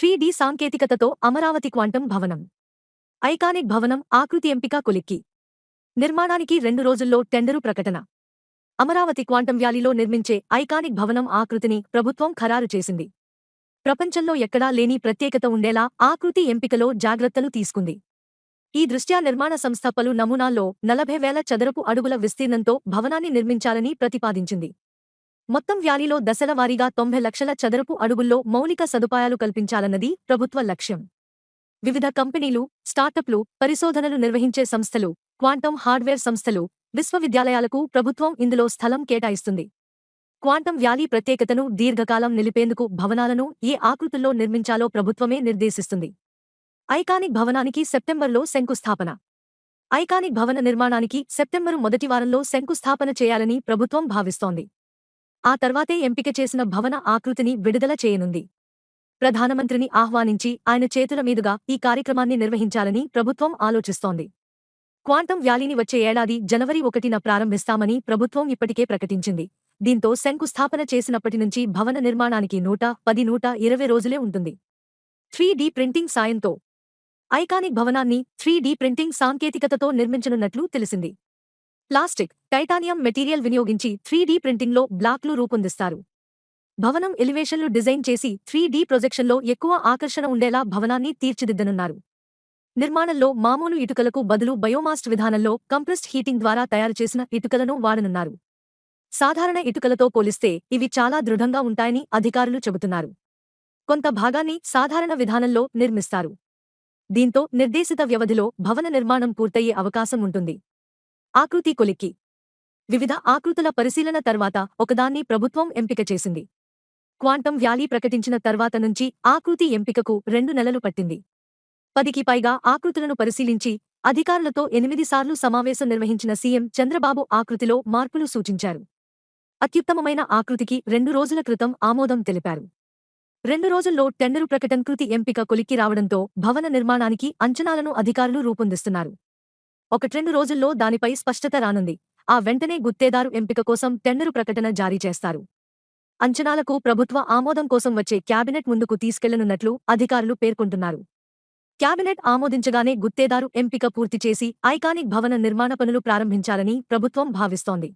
Three D సాంకేతికతతో Amaravati quantum భవనం. Iconic భవనం ఆకృతి ఎంపిక కొలిక్కి. నిర్మాణానికి రెండు రోజుల్లో టెండరు ప్రకటన. అమరావతి క్వాంటం వ్యాలీలో నిర్మించే ఐకానిక్ భవనం ఆకృతిని ప్రభుత్వం ఖరారు చేసింది. ప్రపంచంలో ఎక్కడా లేని ప్రత్యేకత ఉండేలా ఆకృతి ఎంపికలో జాగ్రత్తలు తీసుకుంది. ఈ దృష్ట్యా నిర్మాణ సంస్థ పలు నమూనాల్లో నలభై వేల చదరపు అడుగుల విస్తీర్ణంతో భవనాన్ని నిర్మించాలని ప్రతిపాదించింది. మొత్తం వ్యాలీలో దశల వారీగా తొంభై లక్షల చదరపు అడుగుల్లో మౌలిక సదుపాయాలు కల్పించాలన్నది ప్రభుత్వ లక్ష్యం. వివిధ కంపెనీలు స్టార్టప్లు పరిశోధనలు నిర్వహించే సంస్థలు క్వాంటం హార్డ్వేర్ సంస్థలు విశ్వవిద్యాలయాలకు ప్రభుత్వం ఇందులో స్థలం కేటాయిస్తుంది. క్వాంటం వ్యాలీ ప్రత్యేకతను దీర్ఘకాలం నిలిపేందుకు భవనాలను ఏ ఆకృతుల్లో నిర్మించాలో ప్రభుత్వమే నిర్దేశిస్తుంది. ఐకానిక్ భవనానికి సెప్టెంబర్లో శంకుస్థాపన. ఐకానిక్ భవన నిర్మాణానికి సెప్టెంబరు మొదటి వారంలో శంకుస్థాపన చేయాలని ప్రభుత్వం భావిస్తోంది. ఆ తర్వాతే ఎంపిక చేసిన భవన ఆకృతిని విడుదల చేయనుంది. ప్రధానమంత్రిని ఆహ్వానించి ఆయన చేతుల మీదుగా ఈ కార్యక్రమాన్ని నిర్వహించాలని ప్రభుత్వం ఆలోచిస్తోంది. క్వాంటం వ్యాలీని వచ్చే ఏడాది జనవరి ఒకటిన ప్రారంభిస్తామని ప్రభుత్వం ఇప్పటికే ప్రకటించింది. దీంతో శంకుస్థాపన చేసినప్పటి నుంచి భవన నిర్మాణానికి నూట పది నూట ఇరవై రోజులే ఉంటుంది. త్రీ డి ప్రింటింగ్ సాయంతో. ఐకానిక్ భవనాన్ని త్రీ డి ప్రింటింగ్ సాంకేతికతతో నిర్మించనున్నట్లు తెలిసింది. ప్లాస్టిక్ టైటానియం మెటీరియల్ వినియోగించి త్రీ డి ప్రింటింగ్లో బ్లాక్లు రూపొందిస్తారు. భవనం ఎలివేషన్లు డిజైన్ చేసి త్రీ డి ప్రొజెక్షన్లో ఎక్కువ ఆకర్షణ ఉండేలా భవనాన్ని తీర్చిదిద్దనున్నారు. నిర్మాణంలో మామూలు ఇటుకలకు బదులు బయోమాస్ట్ విధానంలో కంప్రెస్డ్ హీటింగ్ ద్వారా తయారు చేసిన ఇటుకలను వాడనున్నారు. సాధారణ ఇటుకలతో పోలిస్తే ఇవి చాలా దృఢంగా ఉంటాయని అధికారులు చెబుతున్నారు. కొంత భాగాన్ని సాధారణ విధానంలో నిర్మిస్తారు. దీంతో నిర్దేశిత వ్యవధిలో భవన నిర్మాణం పూర్తయ్యే అవకాశం ఉంటుంది. ఆకృతి కొలిక్కి. వివిధ ఆకృతుల పరిశీలన తర్వాత ఒకదాన్ని ప్రభుత్వం ఎంపిక చేసింది. క్వాంటం వ్యాలీ ప్రకటించిన తర్వాత నుంచి ఆకృతి ఎంపికకు రెండు నెలలు పట్టింది. పదికి పైగా ఆకృతులను పరిశీలించి అధికారులతో ఎనిమిది సార్లు సమావేశం నిర్వహించిన సీఎం చంద్రబాబు ఆకృతిలో మార్పులు సూచించారు. అత్యుత్తమమైన ఆకృతికి రెండు రోజుల క్రితం ఆమోదం తెలిపారు. రెండు రోజుల్లో టెండరు ప్రకటన కృతి ఎంపిక కొలిక్కి రావడంతో భవన నిర్మాణానికి అంచనాలను అధికారులు రూపొందిస్తున్నారు. ఒకట్రెండు రోజుల్లో దానిపై స్పష్టత రానుంది. ఆ వెంటనే గుత్తేదారు ఎంపిక కోసం టెండరు ప్రకటన జారీ చేస్తారు. అంచనాలకు ప్రభుత్వ ఆమోదం కోసం వచ్చే క్యాబినెట్ ముందుకు తీసుకెళ్ళనున్నట్లు అధికారులు పేర్కొంటున్నారు. క్యాబినెట్ ఆమోదించగానే గుత్తేదారు ఎంపిక పూర్తి చేసి ఐకానిక్ భవన నిర్మాణ పనులు ప్రారంభించాలని ప్రభుత్వం భావిస్తోంది.